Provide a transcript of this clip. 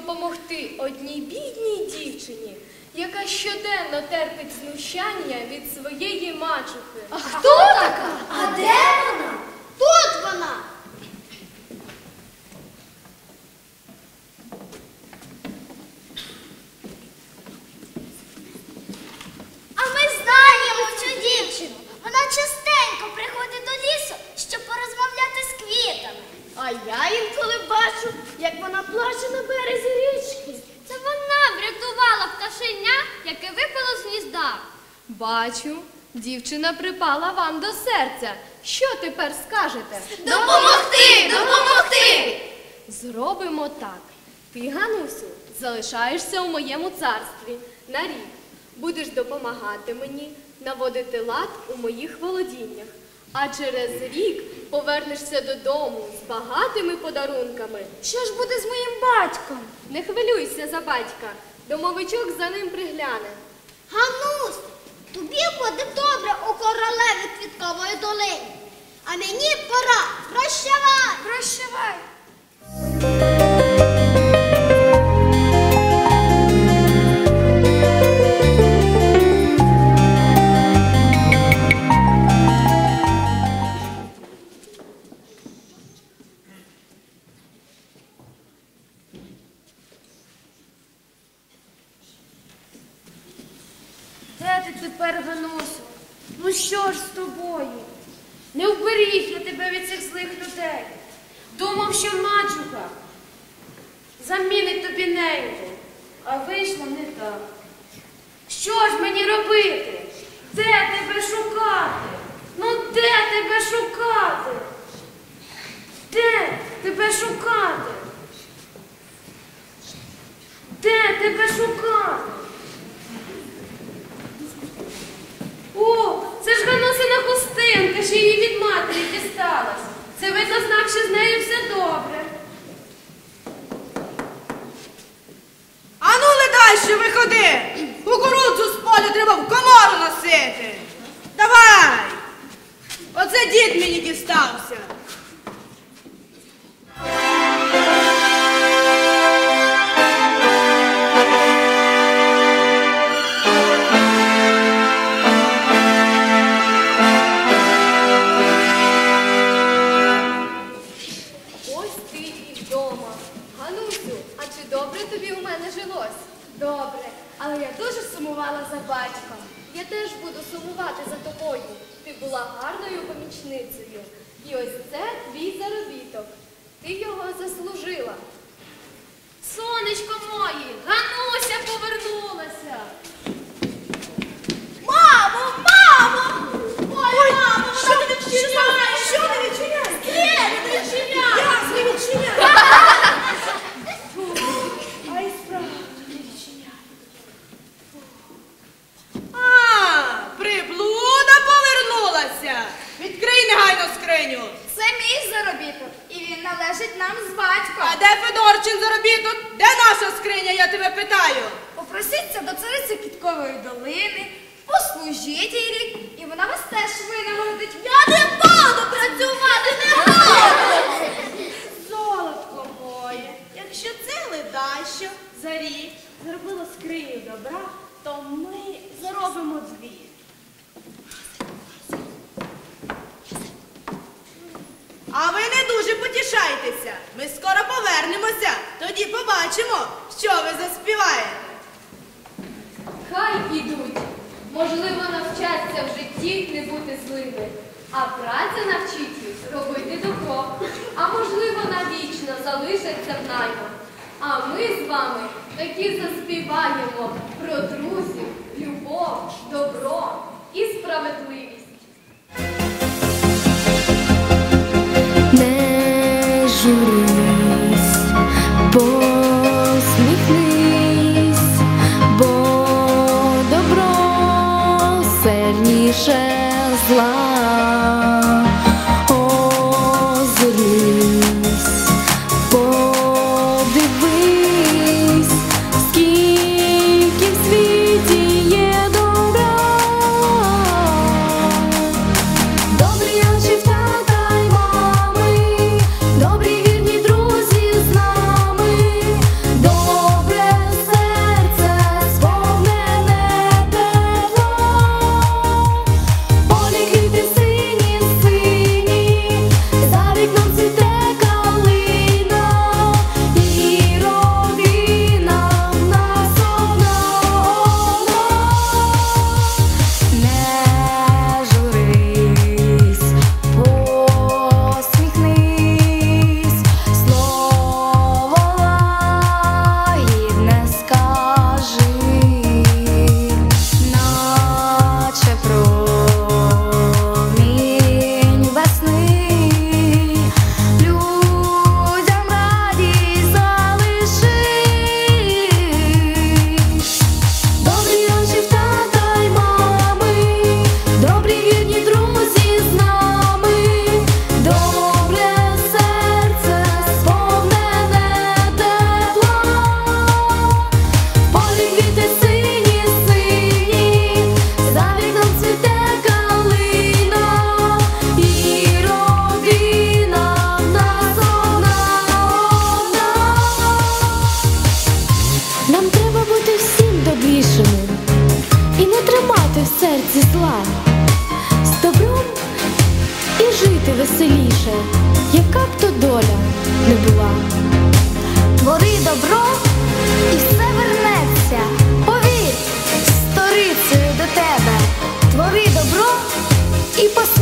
допомогти одній бідній дівчині, яка щоденно терпить знущання від своєї мачухи. А хто така? А де вона? Тут вона. А ми знаємо цю дівчину. Вона частенько приходить до лісу, щоб порозмовляти з квітами. А я інколи бачу, як вона плаче на березі річки. Це вона врятувала пташеня, яке випало з гнізда. Бачу, дівчина припала вам до серця. Що тепер скажете? Допомогти! Допомогти! Зробимо так. Ти, Ганусю, залишаєшся у моєму царстві на рік. Будеш допомагати мені наводити лад у моїх володіннях. А через рік повернешся додому з багатими подарунками. Що ж буде з моїм батьком? Не хвилюйся за батька. Домовичок за ним пригляне. Ганус, тобі буде добре у королеві квіткової долини. А мені пора. Прощавай! Прощавай. Ти тепер, Ганусю? Ну що ж з тобою? Не вберіг я тебе від цих злих людей. Думав, що мачуха замінить тобі неньку, а вийшло не так. Що ж мені робити? Де тебе шукати? Ну де тебе шукати? Де тебе шукати? Де тебе шукати? О, це ж Ганусина хустинка, що її від матері дісталась. Це видно знак, що з нею все добре. Ану, ледай, виходи! Кукурудзу з поля треба в комору носити. Давай! Оце дід мені дістався. Вдома. Ганусю, а чи добре тобі у мене жилось? Добре, але я дуже сумувала за батьком. Я теж буду сумувати за тобою. Ти була гарною помічницею. І ось це твій заробіток. Ти його заслужила. Сонечко моє, Гануся повернулася. Мамо, мамо! Ой, мамо, Що ти відчиняєш? Що ти відчиняєш? Двері не відчиняй! Я не відчиняю. А і справді не відчиняю. А, приблуда повернулася. Відкрий негайно скриню. Це мій заробіток, і він належить нам з батьком. А де Федорчин заробіток? Де наша скриня, я тебе питаю? Попросіться до цариці Кіткової долини, послужіть їй рік, і вона вас теж винагородить. Я не буду працювати, не буду! Золотко моє, якщо це ледащо за рік зробило скриню добра, то ми заробимо дві. А ви не дуже потішайтеся. Ми скоро повернемося. Тоді побачимо, що ви заспіваєте. Хай ідуть. Можливо, навчаться в житті не бути злими. А праця навчить їх робити добро. А можливо, навічно залишаться в наймах. А ми з вами таки заспіваємо про друзів, любов, добро і справедливість. більше зла. зла, з добром і жити веселіше, яка б то доля не була. Твори добро і все вернеться. Повір, сторицею до тебе. Твори добро і посиль.